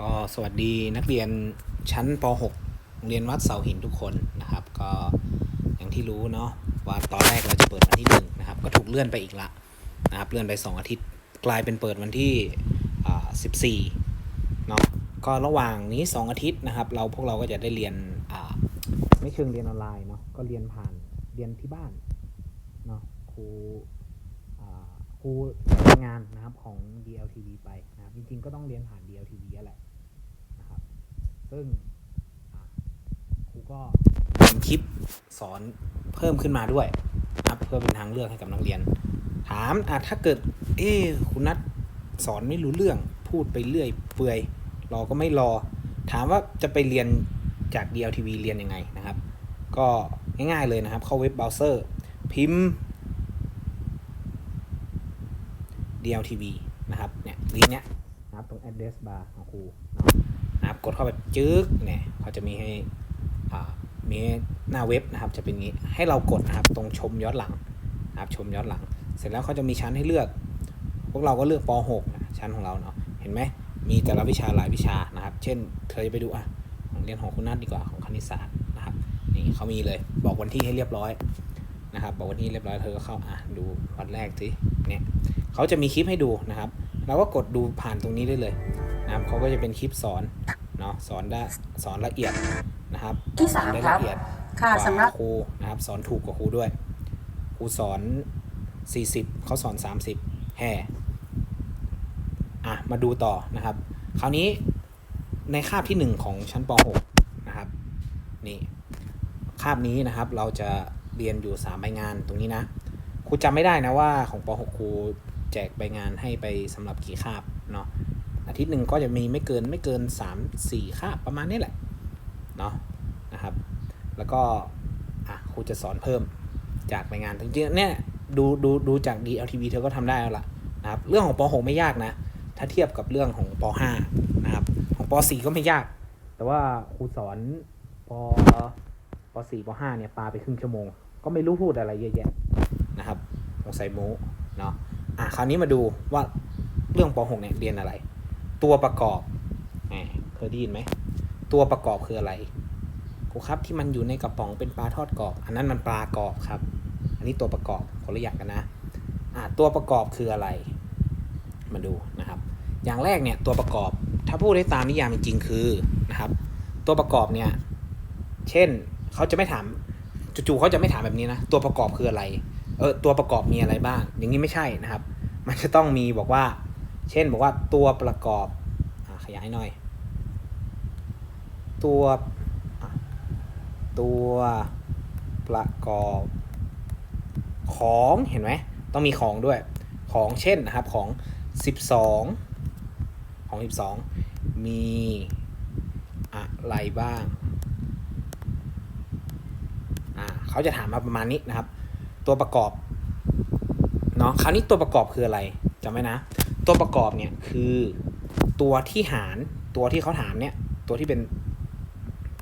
ก็สวัสดีนักเรียนชั้นป .6 โรงเรียนวัดเสาหินทุกคนนะครับ ก็อย่างที่รู้เนาะว่าตอนแรกเราจะเปิดวันที่หนึ่งนะครับ ก็ถูกเลื่อนไปอีกละนะครับ เลื่อนไป 2 อาทิตย์กลายเป็นเปิดวันที่อ่า14เนาะก็ระหว่างนี้ 2 อาทิตย์นะครับ เราพวกเราก็จะได้เรียนอ่าไม่เชิงเรียนออนไลน์เนาะก็เรียนผ่านเรียนที่บ้านเนาะครูอ่าครูทำงานนะครับของ DLTV ไปนะครับจริงๆก็ต้องเรียนผ่าน DLTV แหละ ซึ่งอะครูก็ทำคลิปสอนเพิ่มขึ้นมาด้วยนะครับเพื่อเป็นทางเลือกให้กับนักเรียน ถามอะถ้าเกิด เอ๊คุณนัทสอนไม่รู้เรื่องพูดไปเรื่อย เปื่อยรอก็ไม่รอ ถามว่าจะไปเรียนจาก DLTV เรียนยังไงนะครับ ก็ง่ายๆเลยนะครับ เข้าเว็บเบราว์เซอร์ พิมพ์ DLTV นะครับเนี่ยลิงก์เนี้ยนะครับตรง address bar ของครู นะครับ กดเข้าไปจึ๊กเนี่ยเขาจะมีให้มีหน้าเว็บนะครับ จะเป็นงี้ให้เรากดนะครับตรงชมย้อนหลังนะครับชมย้อนหลัง เสร็จแล้วเขาจะมีชั้นให้เลือก พวกเราก็เลือกป .6 นะชั้นของเราเนาะเห็นไหมมีแต่ละวิชาหลายวิชานะครับ เช่นเธอจะไปดูอะเรียนของคุณนัทดีกว่าของคณิตศาสตร์นะครับนี่เขามีเลยบอกวันที่ให้เรียบร้อยนะครับบอกวันที่เรียบร้อยเธอก็เข้าอะดูวันแรกสิเนี่ยเขาจะมีคลิปให้ดูนะครับเราก็กดดูผ่านตรงนี้ได้เลยนะครับเขาก็จะเป็นคลิปสอน เนาะสอนได้สอนละเอียดนะครับที่สสาอนมได้ครัละบเอียดค่ะกว่าสำหรับครูนะครับ สอนถูกกว่าครูด้วยครูสอน 40เขาสอน 30แห่อะมาดูต่อนะครับ คราวนี้ในคาบที่ 1 ของชั้นป .6 นะครับนี่คาบนี้นะครับเราจะเรียนอยู่ 3 ใบงานตรงนี้นะครูจำไม่ได้นะว่าของป .6 ครูแจกใบงานให้ไปสำหรับกี่คาบเนาะ อาทิตย์หนึ่งก็จะมีไม่เกินไม่เกิน 3 4คาบประมาณนี้แหละเนาะนะครับ แล้วก็อะครูจะสอนเพิ่มจากใบงานจริงๆเนี่ยดูดูดูจาก DLTV เธอก็ทำได้แล้วล่ะนะครับเรื่องของป .6 ไม่ยากนะ ถ้าเทียบกับเรื่องของป .5 นะครับของป .4 ก็ไม่ยาก แต่ว่าครูสอนปป .4 ป .5 เนี่ยปาไปครึ่งชั่วโมง ก็ไม่รู้พูดอะไรเยอะแยะนะครับสงสัยโมเนาะอะคราวนี้มาดูว่าเรื่องป .6 เนี่ยเรียนอะไร ตัวประกอบแหมเคยได้ยินไหม ตัวประกอบคืออะไรครูครับที่มันอยู่ในกระป๋องเป็นปลาทอดกรอบ อันนั้นมันปลากรอบครับ อันนี้ตัวประกอบคนละอย่างกันนะอะตัวประกอบคืออะไร มาดูนะครับ อย่างแรกเนี่ยตัวประกอบ ถ้าพูดได้ตามนิยามจริงๆคือนะครับ ตัวประกอบเนี่ย เช่นเขาจะไม่ถามจู่ๆเขาจะไม่ถามแบบนี้นะ ตัวประกอบคืออะไร เออตัวประกอบมีอะไรบ้าง อย่างนี้ไม่ใช่นะครับ มันจะต้องมีบอกว่า เช่นบอกว่าตัวประกอบอขยายหน่อย ตัวตัวประกอบของเห็นไหมต้องมีของด้วยของเช่นนะครับของ 12 ของ 12 มีอะไรบ้างอ่าเขาจะถามมาประมาณนี้นะครับ ตัวประกอบเนาะคราวนี้ตัวประกอบคืออะไรจำไว้นะ ตัวประกอบเนี่ยคือตัวที่หารตัวที่เขาถามเนี่ย ตัวที่เป็น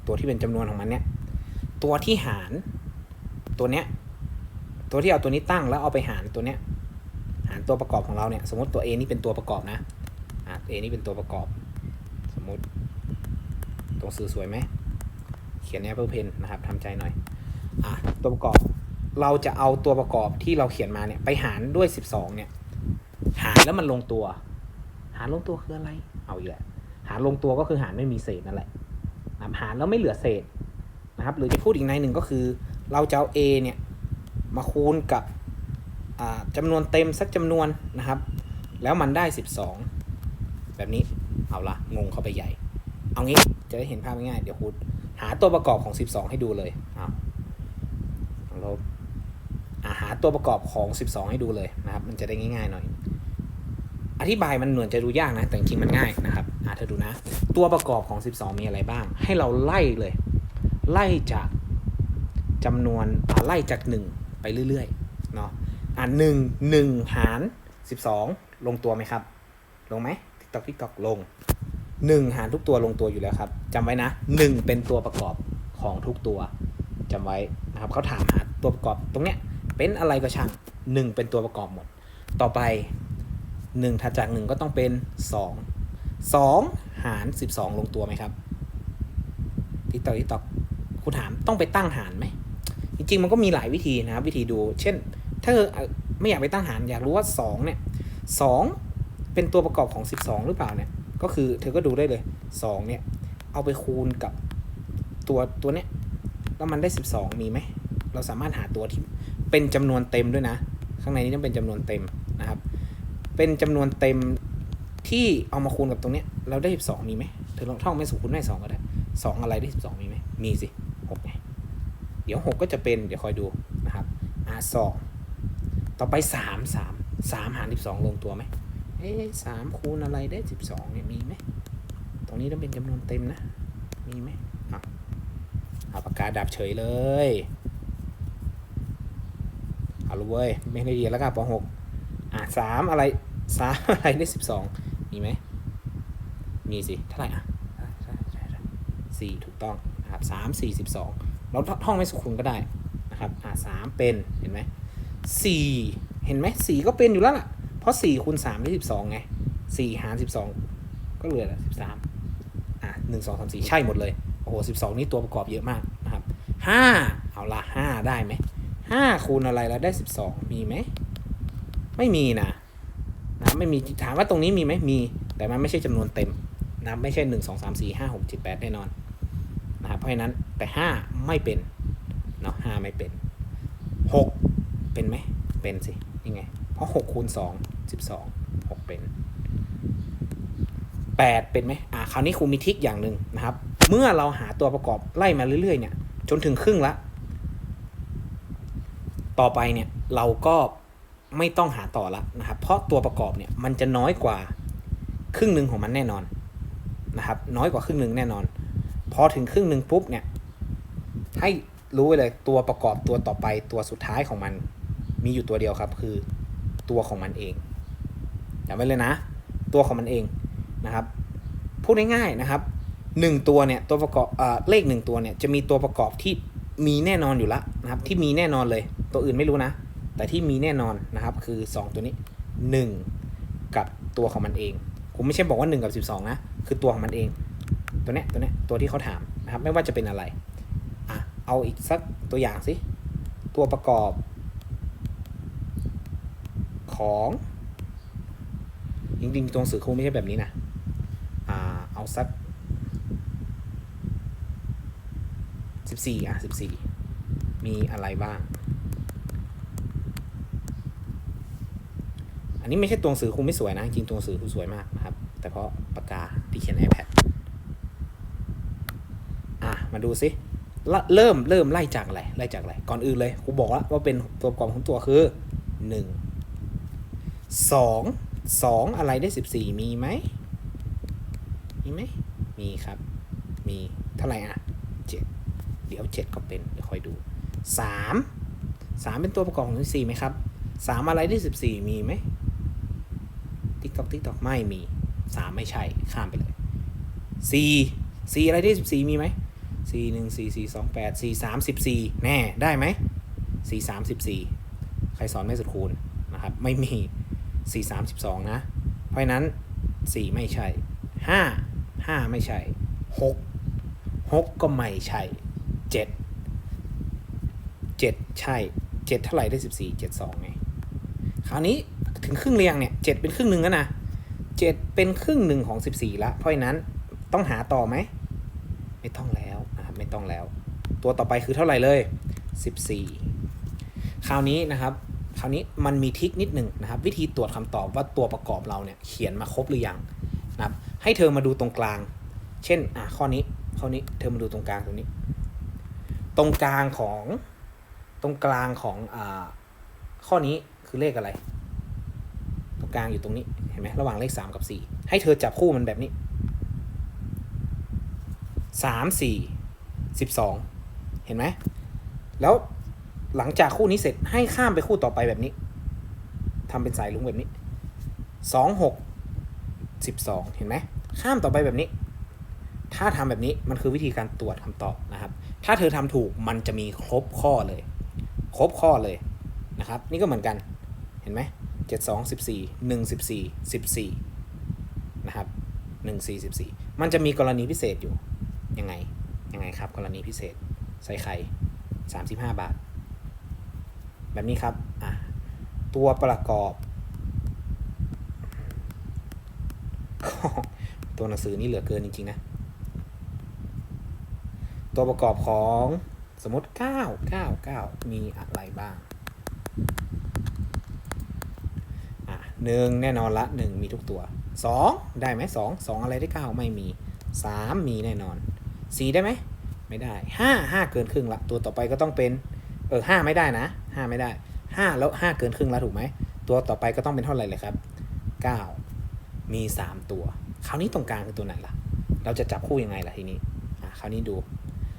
ตัวที่เป็นจำนวนของมันเนี่ย ตัวที่หารตัวเนี้ยตัวที่เอาตัวนี้ตั้งแล้วเอาไปหารตัวเนี้ยหารตัวประกอบของเราเนี่ย สมมติตัว A นี่เป็นตัวประกอบนะอ่า A นี่เป็นตัวประกอบ สมมติตรงสื่อสวยไหมเขียน Apple Pen นะครับทำใจหน่อยอะตัวประกอบเราจะเอาตัวประกอบที่เราเขียนมาเนี่ยไปหารด้วย 12เนี่ย หารแล้วมันลงตัว หารลงตัวคืออะไร เอาอีกแล้วหารลงตัวก็คือหารไม่มีเศษนั่นแหละนะครับหารแล้วไม่เหลือเศษนะครับ หรือจะพูดอีกในหนึ่งก็คือ เราจะเอา a เนี่ยมาคูณกับอ่าจำนวนเต็มสักจำนวนนะครับ แล้วมันได้ 12 แบบนี้เอาละงงเข้าไปใหญ่ เอางี้จะได้เห็นภาพง่ายๆเดี๋ยวคูณหาตัวประกอบของ 12 ให้ดูเลยเอาเราอาหาตัวประกอบของ 12 ให้ดูเลยนะครับ มันจะได้ง่ายๆหน่อย อธิบายมันเหมือนจะดูยากนะ แต่จริงมันง่ายนะครับอ่าเธอดูนะ ตัวประกอบของ 12 มีอะไรบ้าง ให้เราไล่เลย ไล่จากจำนวนไล่จาก 1 ไปเรื่อยๆเนาะอ่าหนึ่งหนึ่งหาร 12 ลงตัวไหมครับ ลงไหมติ๊กตอกติ๊กตอกลง 1 หารทุกตัวลงตัวอยู่แล้วครับจำไว้นะ 1 เป็นตัวประกอบของทุกตัวจำไว้นะครับเขาถามหาตัวประกอบตรงเนี้ยเป็นอะไรก็ช่าง 1 เป็นตัวประกอบหมด ต่อไป 1ถัดจาก 1 ก็ต้องเป็น 2 2 หารสิบสองลงตัวไหมครับทิกตอกทิกตอกคุณถามต้องไปตั้งหารไหม จริงๆ มันก็มีหลายวิธีนะครับ วิธีดู เช่น ถ้าเธอไม่อยากไปตั้งหารอยากรู้ว่าสองเนี่ยสองเป็นตัวประกอบของสิบสองหรือเปล่าเนี่ย ก็คือเธอก็ดูได้เลยสองเนี่ย เอาไปคูณกับตัวตัวเนี้ยแล้วมันได้สิบสองมีไหม เราสามารถหาตัวที่เป็นจำนวนเต็มด้วยนะ ข้างในนี้ต้องเป็นจำนวนเต็มนะครับ เป็นจำนวนเต็มที่เอามาคูณกับตรงเนี้ยเราได้สิบสองมีไหมเธอลองท่องไม่สูงคูณได้สองก็ได้สองอะไรได้สิบสองมีไหมมีสิหกไงเดี๋ยวหกก็จะเป็นเดี๋ยวคอยดูนะครับอ่าสองต่อไปสามสามสามหารสิบสองลงตัวไหมเอ๊ะสามคูณอะไรได้สิบสองเนี่ยมีไหมตรงนี้ต้องเป็นจำนวนเต็มนะ มีไหมอะเอาปากกาดับเฉยเลย เอาละเว้ย ไม่ได้เรียนแล้วกันปหกอะสามอะไร สามอะไรได้สิบสองมีไหม มีสิ เท่าไหร่อะสี่ถูกต้องนะครับสามสี่สิบสองเราท่องไม่สุขุมก็ได้นะครับอะสามเป็นเห็นไหมสี่เห็นไหมสี่ก็เป็นอยู่แล้วล่ะ เพราะสี่คูณสามได้สิบสองไงสี่หารสิบสองก็เหลือสิบสามอะหนึ่งสองสามสี่ใช่หมดเลย โอ้โหสิบสองนี่ตัวประกอบเยอะมากนะครับห้าเอาละห้าได้ไหมห้าคูณอะไรแล้วได้สิบสองมีไหม ไม่มีนะ นะไม่มีถามว่าตรงนี้มีไหมมีแต่มันไม่ใช่จำนวนเต็มนะไม่ใช่หนึ่งสองสามสี่ห้าหกเจ็ดแปดแน่นอนนะครับเพราะฉะนั้นแต่ห้าไม่เป็นเนาะห้าไม่เป็นหกเป็นไหมเป็นสิยังไง เพราะหกคูณสองสิบสองหกเป็นแปดเป็นไหมอ่าคราวนี้ครูมีทิกอย่างหนึ่งนะครับ เมื่อเราหาตัวประกอบไล่มาเรื่อยๆเนี่ยจนถึงครึ่งละ ต่อไปเนี่ยเราก็ ไม่ต้องหาต่อละนะครับเพราะตัวประกอบเนี่ยมันจะน้อยกว่าครึ่งหนึ่งของมันแน่นอนนะครับน้อยกว่าครึ่งหนึ่งแน่นอน พอถึงครึ่งหนึ่งปุ๊บเนี่ยให้รู้ไว้เลยตัวประกอบตัวต่อไปตัวสุดท้ายของมันมีอยู่ตัวเดียวครับ คือตัวของมันเองจำไว้เลยนะ ตัวของมันเองนะครับพูดง่ายๆนะครับหนึ่งตัวเนี่ยตัวประกอบเอ่อเลขหนึ่งตัวเนี่ยจะมีตัวประกอบที่มีแน่นอนอยู่แล้วนะครับที่มีแน่นอนเลย ตัวอื่นไม่รู้นะ แต่ที่มีแน่นอนนะครับคือ 2 ตัวนี้ 1 กับตัวของมันเองผมไม่ใช่บอกว่า 1 กับ 12 นะ คือตัวของมันเอง ตัวเนี้ยตัวเนี้ยตัวที่เขาถามนะครับไม่ว่าจะเป็นอะไรอะเอาอีกสักตัวอย่างสิ ตัวประกอบของจริงๆตัวหนังสือครูไม่ใช่แบบนี้นะอ่าเอาสัก14อะ14 มีอะไรบ้าง อั นนี้ไม่ใช่ตัวหนังสือครูไม่สวยนะ จริงตัวหนังสือครูสวยมากนะครับ แต่เพราะปากกาที่เขียน iPad อะมาดูสิเริ่มเริ่มไล่จากอะไรไล่จากอะไรก่อนอื่นเลยครูบอกแล้วว่าเป็นตัวประกอบของตัวคือ1 2 2อะไรได้14มีไหมมีไหมมีครับ มีเท่าไหร่อะ7เดี๋ยว7ก็เป็นเดี๋ยวคอยดู3 3เป็นตัวประกอบของ14ไหมครับ3อะไรได้14มีไหม ติ๊กตอกติ๊กตอกไม่มีสามไม่ใช่ข้ามไปเลยสี่สี่อะไรที่สิบสี่มีไหมสี่หนึ่งสี่สี่สองแปดสี่สามสิบสี่แน่ได้ไหมสี่สามสิบสี่ใครสอนไม่สุดคูณนะครับไม่มีสี่สามสิบสองนะ เพราะฉะนั้นสี่ไม่ใช่ห้าห้าไม่ใช่หกหกก็ไม่ใช่เจ็ดเจ็ดใช่เจ็ดเท่าไหร่ได้สิบสี่เจ็ดสองไงคราวนี้ ถึงครึ่งเรียงเนี่ยเจ็ดเป็นครึ่งหนึ่งแล้วนะเจ็ดเป็นครึ่งหนึ่งของสิบสี่ละเพราะฉะนั้นต้องหาต่อไหม ไม่ต้องแล้วนะครับไม่ต้องแล้ว ตัวต่อไปคือเท่าไหร่เลยสิบสี่คราวนี้นะครับ คราวนี้มันมีทิคนิดหนึ่งนะครับ วิธีตรวจคำตอบว่าตัวประกอบเราเนี่ยเขียนมาครบหรือยังนะครับ ให้เธอมาดูตรงกลาง เช่นอะข้อนี้ข้อนี้เธอมาดูตรงกลางตรงนี้ ตรงกลางของตรงกลางของอ่าข้อนี้คือเลขอะไร ตรงกลางอยู่ตรงนี้เห็นไหมระหว่างเลขสามกับสี่ให้เธอจับคู่มันแบบนี้สามสี่สิบสองเห็นไหมแล้วหลังจากคู่นี้เสร็จให้ข้ามไปคู่ต่อไปแบบนี้ทำเป็นสายลุงแบบนี้สองหกสิบสองเห็นไหมข้ามต่อไปแบบนี้ ถ้าทำแบบนี้มันคือวิธีการตรวจคำตอบนะครับ ถ้าเธอทำถูกมันจะมีครบข้อเลย ครบข้อเลยนะครับ นี่ก็เหมือนกันเห็นไหม เจ็ดสองสิบสี่หนึ่งสิบสี่สิบสี่นะครับหนึ่งสี่สิบสี่มันจะมีกรณีพิเศษอยู่ ยังไง ยังไงครับ กรณีพิเศษ ใส่ไข่สามสิบห้าบาท แบบนี้ครับ อะ ตัวประกอบตัวหนังสือนี่เหลือเกินจริงๆนะ ตัวประกอบของสมมติ 9 9 9 มีอะไรบ้าง หนึ่งแน่นอนละหนึ่งมีทุกตัว 2 ได้ไหมสองสองอะไรได้9ไม่มี 3 มีแน่นอน 4 ได้ไหม ไม่ได้ 5 5 เกินครึ่งละ ตัวต่อไปก็ต้องเป็น เออ5ไม่ได้นะ 5 ไม่ได้ 5 แล้ว 5 เกินครึ่งแล้วถูกไหม ตัวต่อไปก็ต้องเป็นเท่าไหร่เลยครับ 9 มี 3 ตัว คราวนี้ตรงกลางคือตัวไหนล่ะ เราจะจับคู่ยังไงล่ะทีนี้อะคราวนี้ดู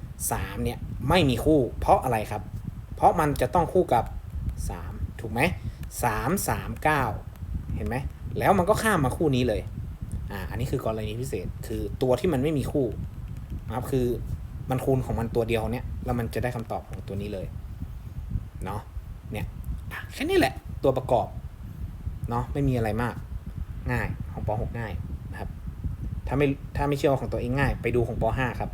3 เนี่ยไม่มีคู่ เพราะอะไรครับ เพราะมันจะต้องคู่กับ 3 ถูกไหม3 3 9เห็นไหมแล้วมันก็ข้ามมาคู่นี้เลยอ่าอันนี้คือกรณีพิเศษคือตัวที่มันไม่มีคู่นะครับคือมันคูณของมันตัวเดียวเนี่ยแล้วมันจะได้คำตอบของตัวนี้เลยเนาะเนี่ยแค่นี้แหละตัวประกอบเนาะไม่มีอะไรมากง่ายของป .6 ง่ายนะครับ ถ้าไม่ถ้าไม่เชื่อของตัวเองง่าย ไปดูของป .5 ครับ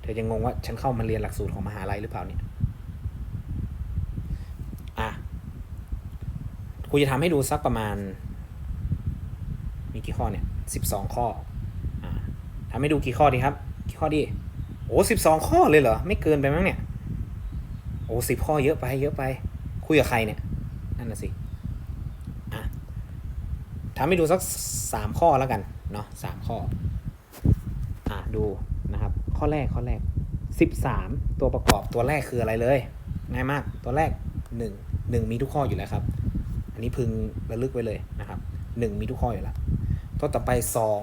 เธอจะงงว่าฉันเข้ามาเรียนหลักสูตรของมหาลัยหรือเปล่าเนี่ย อะ ครูจะทำให้ดูสักประมาณ มีกี่ข้อเนี่ยสิบสองข้ออ่าทำให้ดูกี่ข้อดีครับ กี่ข้อดี โอ้สิบสองข้อเลยเหรอ ไม่เกินไปมั้งเนี่ย โอ้สิบข้อเยอะไป เยอะไป คุยกับใครเนี่ย นั่นน่ะสิอะทำให้ดูสักสามข้อแล้วกัน เนาะสามข้อ อะดูนะครับ ข้อแรกข้อแรกสิบสามตัวประกอบตัวแรกคืออะไรเลย ง่ายมาก ตัวแรกหนึ่งหนึ่งมีทุกข้ออยู่แล้วครับ อันนี้พึงระลึกไว้เลยนะครับหนึ่งมีทุกข้ออยู่แล้วตัวต่อไปสอง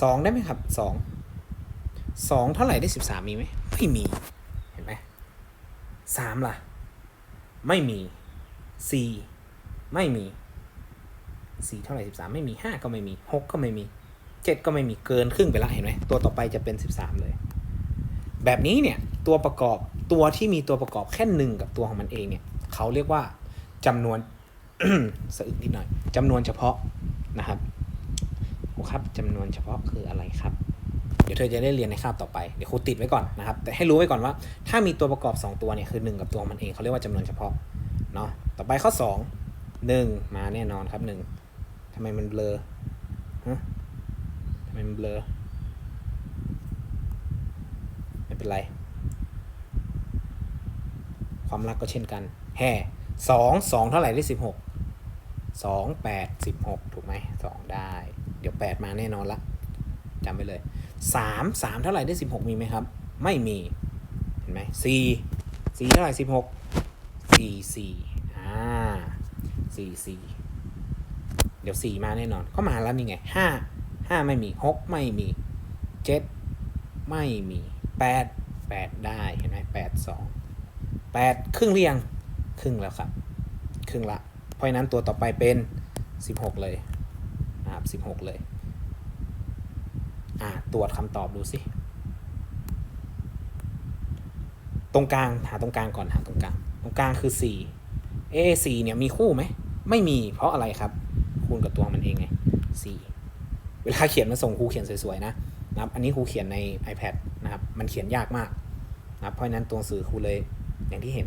สองได้ไหมครับสองสองเท่าไหร่ได้สิบสามมีไหมไม่มี เห็นไหมสามล่ะ ไม่มีสี่ไม่มีสี่เท่าไหร่สิบสามไม่มีห้าก็ไม่มีหกก็ไม่มีเจ็ดก็ไม่มีเกินครึ่งไปละเห็นไหมตัวต่อไปจะเป็น 13 เลย แบบนี้เนี่ยตัวประกอบตัวที่มีตัวประกอบแค่หนึ่งกับตัวของมันเองเนี่ยเขาเรียกว่า จำนวนสะอึกนิดหน่อยจำนวนเฉพาะนะครับครูครับจำนวนเฉพาะคืออะไรครับ เดี๋ยวเธอจะได้เรียนในคาบต่อไป เดี๋ยวครูติดไว้ก่อนนะครับ แต่ให้รู้ไว้ก่อนว่า ถ้ามีตัวประกอบ 2 ตัวเนี่ยคือ 1 กับตัวมันเองเขาเรียกว่าจำนวนเฉพาะเนาะต่อไปข้อ 2 1 มาแน่นอนครับ 1ทำไมมันเบลอฮะทำไมมันเบลอไม่เป็นไร ความรักก็เช่นกัน แห่ สองสองเท่าไหร่ได้สิบหกสองแปดสิบหกถูกไหมสองได้ เดี๋ยวแปดมาแน่นอนละจำไปเลยสามสามเท่าไหร่ได้สิบหกมีไหมครับ ไม่มี เห็นไหมสี่สี่เท่าไหร่สิบหกสี่สี่อ่าสี่สี่เดี๋ยวสี่มาแน่นอน ก็มาแล้วนี่ไงห้าห้าไม่มีหกไม่มีเจ็ดไม่มีแปดแปดได้เห็นไหมแปดสองแปดครึ่งเรียง ครึ่งแล้วครับ ครึ่งละ เพราะฉะนั้นตัวต่อไปเป็นสิบหกเลยนะครับสิบหกเลย อ่า ตรวจคำตอบดูสิ ตรงกลาง หาตรงกลางก่อน หาตรงกลาง ตรงกลางคือสี่เอซีเนี่ยมีคู่ไหม ไม่มี เพราะอะไรครับ คูณกับตัวมันเองไงสี่เวลาเขียนมาส่งครูเขียนสวยๆนะนะครับ อันนี้ครูเขียนใน iPad นะครับ มันเขียนยากมากนะครับ เพราะฉะนั้นตัวสื่อครูเลยอย่างที่เห็น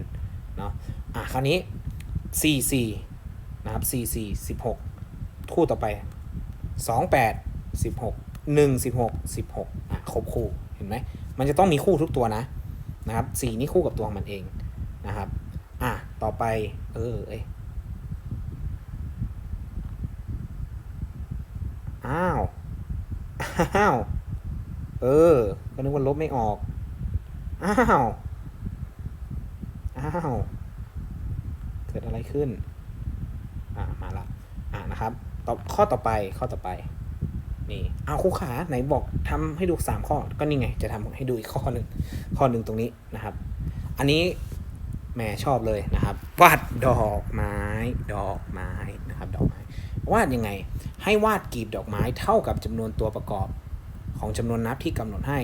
อะคราวนี้4 4นะครับ4 4 16คู่ต่อไป2 8 16 1 16 16อะครบคู่เห็นไหมมันจะต้องมีคู่ทุกตัวนะนะครับ4นี่คู่กับตัวของมันเองนะครับอะต่อไปเออเอ้ยอ้าว อ้าว เออ ก็นึกว่าลบไม่ออก อ้าว อ้าว กิดอะไรขึ้น อ่ามาละอ่านะครับต่อข้อต่อไปข้อต่อไป นี่เอาครูขาไหนบอกทำให้ดูสามข้อ ก็นี่ไง จะทำให้ดูอีกข้อหนึ่งข้อหนึ่งตรงนี้นะครับ อันนี้แหมชอบเลยนะครับวาดดอกไม้ ดอกไม้นะครับ ดอกไม้วาดยังไง ให้วาดกลีบดอกไม้เท่ากับจำนวนตัวประกอบของจำนวนนับที่กำหนดให้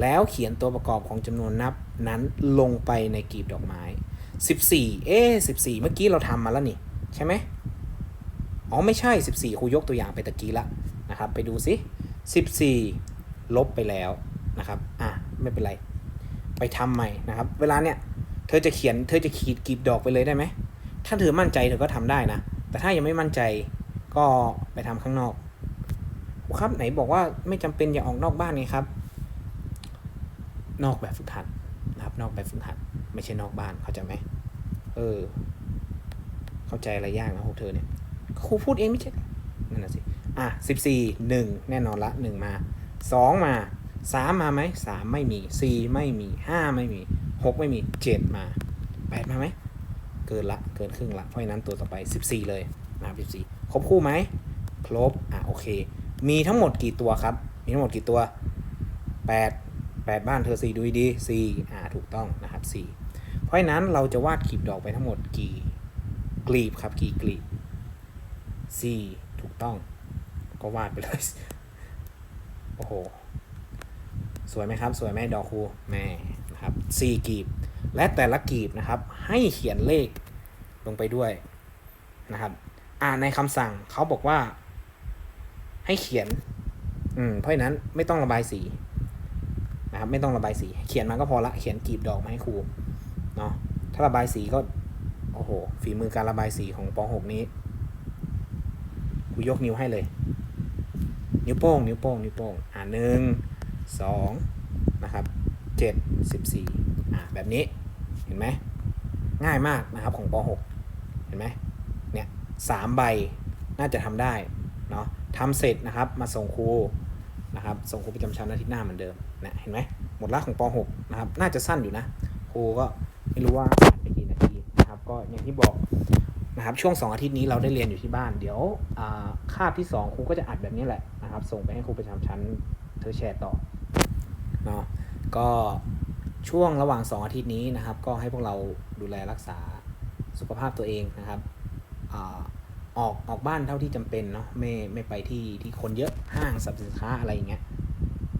แล้วเขียนตัวประกอบของจำนวนนับนั้นลงไปในกลีบดอกไม้ 14 เอ๊14 เมื่อกี้เราทำมาแล้วนี่ ใช่ไหมอ๋อ ไม่ใช่ 14ครูยกตัวอย่างไปตะกี้ละนะครับ ไปดูซิ14 ลบไปแล้วนะครับ อะ ไม่เป็นไร ไปทำใหม่นะครับ เวลาเนี่ย เธอจะเขียน เธอจะขีดกลีบดอกไปเลยได้ไหม ถ้าเธอมั่นใจเธอก็ทำได้นะ แต่ถ้ายังไม่มั่นใจก็ไปทำข้างนอกครูครับไหนบอกว่าไม่จำเป็นอย่าออกนอกบ้านไงครับ นอกแบบฝึกหัดนะครับ นอกแบบฝึกหัด ไม่ใช่นอกบ้านเข้าใจไหม เออ เข้าใจอะไรยากนะพวกเธอเนี่ยครูพูดเองไม่ใช่นั่นน่ะสิ อะสิบสี่หนึ่งแน่นอนละหนึ่งมาสองมาสามมาไหมสามไม่มีสี่ไม่มีห้าไม่มีหกไม่มีเจ็ดมาแปดมาไหมเกินละเกินครึ่งละเพราะฉะนั้นตัวต่อไปสิบสี่เลยนะครับสิบสี่ครบคู่ไหมครบอะโอเค มีทั้งหมดกี่ตัวครับ มีทั้งหมดกี่ตัวแปดแปดบ้านเธอสี่ดูดีสี่อ่าถูกต้องนะครับสี่ ราะนั้นเราจะวาดขีบดอกไปทั้งหมดกี่กลีบครับกี่กลีบสี่ถูกต้อง ก็วาดไปเลย โอ้โห สวยไหมครับ สวยไหมดอกคูแม่นะครับสี่กีบ และแต่ละกลีบนะครับ ให้เขียนเลขลงไปด้วยนะครับ อ่านในคำสั่งเขาบอกว่า ให้เขียน อืม เพราะนั้นไม่ต้องระบายสีนะครับ ไม่ต้องระบายสี เขียนมาก็พอละ เขียนกลีบดอกมาให้ครู เนาะถ้าระบายสีก็ โอ้โห ฝีมือการระบายสีของป .6 นี้ครูยกนิ้วให้เลย นิ้วโป้ง นิ้วโป้ง นิ้วโป้ง อ่าหนึ่งสองนะครับเจ็ดสิบสี่อ่าแบบนี้ เห็นไหม ง่ายมากนะครับของป .6 เห็นไหมเนี่ยสามใบน่าจะทำได้ เนาะทำเสร็จนะครับ มาส่งครูนะครับ ส่งครูประจำชั้นอาทิตย์หน้าเหมือนเดิมเนี่ยเห็นไหม หมดละของป .6 นะครับ น่าจะสั้นอยู่นะ ครูก็ ไม่รู้ว่าอ่านไปกี่นาทีนะครับ ก็อย่างที่บอกนะครับ ช่วง 2 อาทิตย์นี้เราได้เรียนอยู่ที่บ้าน เดี๋ยวคาบที่ 2 ครูก็จะอัดแบบนี้แหละนะครับ ส่งไปให้ครูประจำชั้นเธอแชร์ต่อเนาะก็ช่วงระหว่าง 2 อาทิตย์นี้นะครับ ก็ให้พวกเราดูแลรักษาสุขภาพตัวเองนะครับออกออกบ้านเท่าที่จำเป็นเนาะไม่ไม่ไปที่ที่คนเยอะห้างสรรพสินค้าอะไรอย่างเงี้ย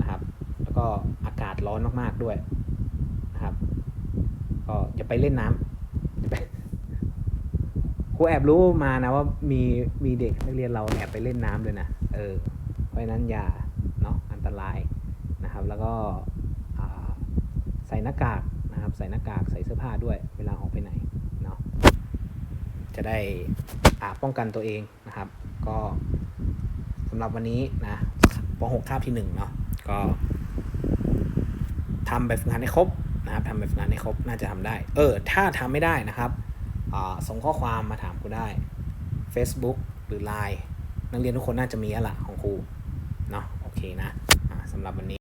นะครับ แล้วก็อากาศร้อนมากๆด้วย ก็อย่าไปเล่นน้ำครูแอบรู้มานะว่ามีมีเด็กนักเรียนเราแอบไปเล่นน้ำเลยนะ เออ เพราะนั้นอย่าเนาะอันตรายนะครับ แล้วก็ใส่หน้ากากนะครับ ใส่หน้ากากใส่เสื้อผ้าด้วย เวลาออกไปไหนเนาะจะได้อ่าป้องกันตัวเองนะครับ ก็สำหรับวันนี้นะป .6 คาบที่1เนาะก็ทำแบบฝึกงานให้ครบ นะครับทำแบบนั้นให้ครบน่าจะทำได้ เออ ถ้าทำไม่ได้นะครับส่งข้อความมาถามครูได้ Facebook หรือ Line นักเรียนทุกคนน่าจะมีแล้วละของครูเนาะโอเคนะสำหรับวันนี้